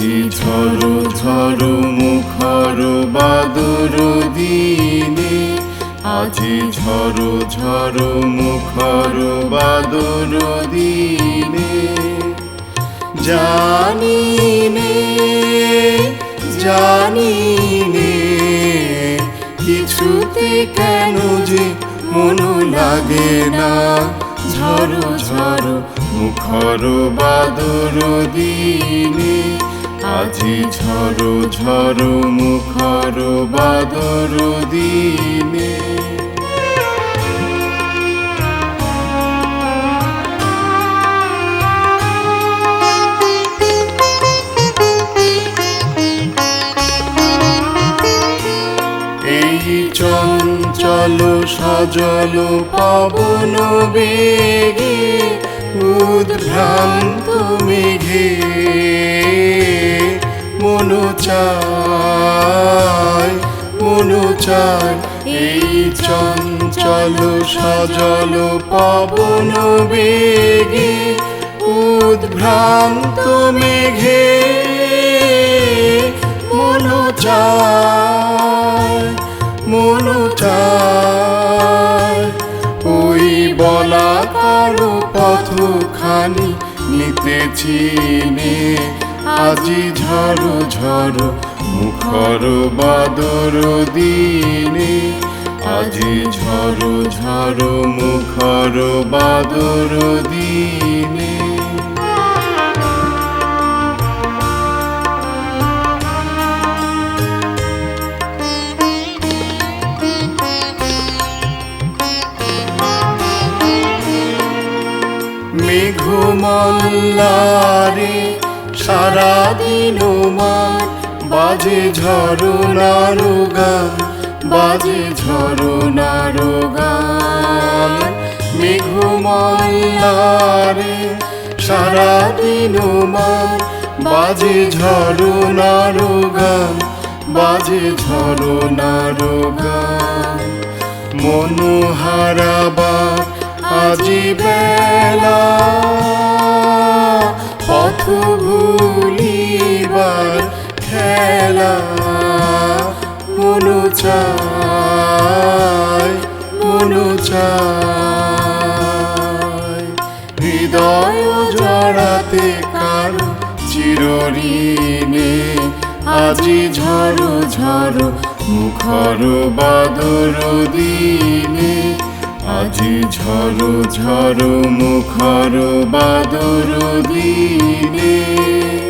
আজি ঝড়ো ঝড়ো মুখর বাদর দিনে। আজি ঝড়ো ঝড়ো মুখর বাদর দিনে। জানি নে জানি নে, কিছুতে কেন যে মন লাগে না। ঝড়ো ঝড়ো মুখর বাদর দিনে। আজি ঝড়ো ঝড়ো মুখর বাদর দিনে। এই চঞ্চল সজল পবন বেগে উদ্ভ্রান্ত মেঘে। চায় মনো চায় এই চঞ্চল সজল পবন বেগে, উদ্ভ্রান্ত মেঘে, মনো চায় মনো চায় ওই বলা কারও পথখানি নিতেছি নে আজি ঝড়ো ঝড়ো মুখর বাদর দিনে আজি ঝড়ো ঝড়ো মুখর বাদর দিনে। মেঘমল্লারে সারাদিন মার বাজে ঝড়ো নারো গান, বাজে ঝড়ো নারো গান। মেঘমল্লারে সারাদিন মার বাজে ঝড়ো নারো গান, বাজে ঝড়ো নারো গান। মনোহারাবা খেলা মনো চায় মনো চায় হৃদয় জড়াতে কারও চিরঋণে? আজি ঝড়ো ঝড়ো মুখর বাদর দিনে। আজি ঝড়ো ঝড়ো মুখর বাদর দিনে।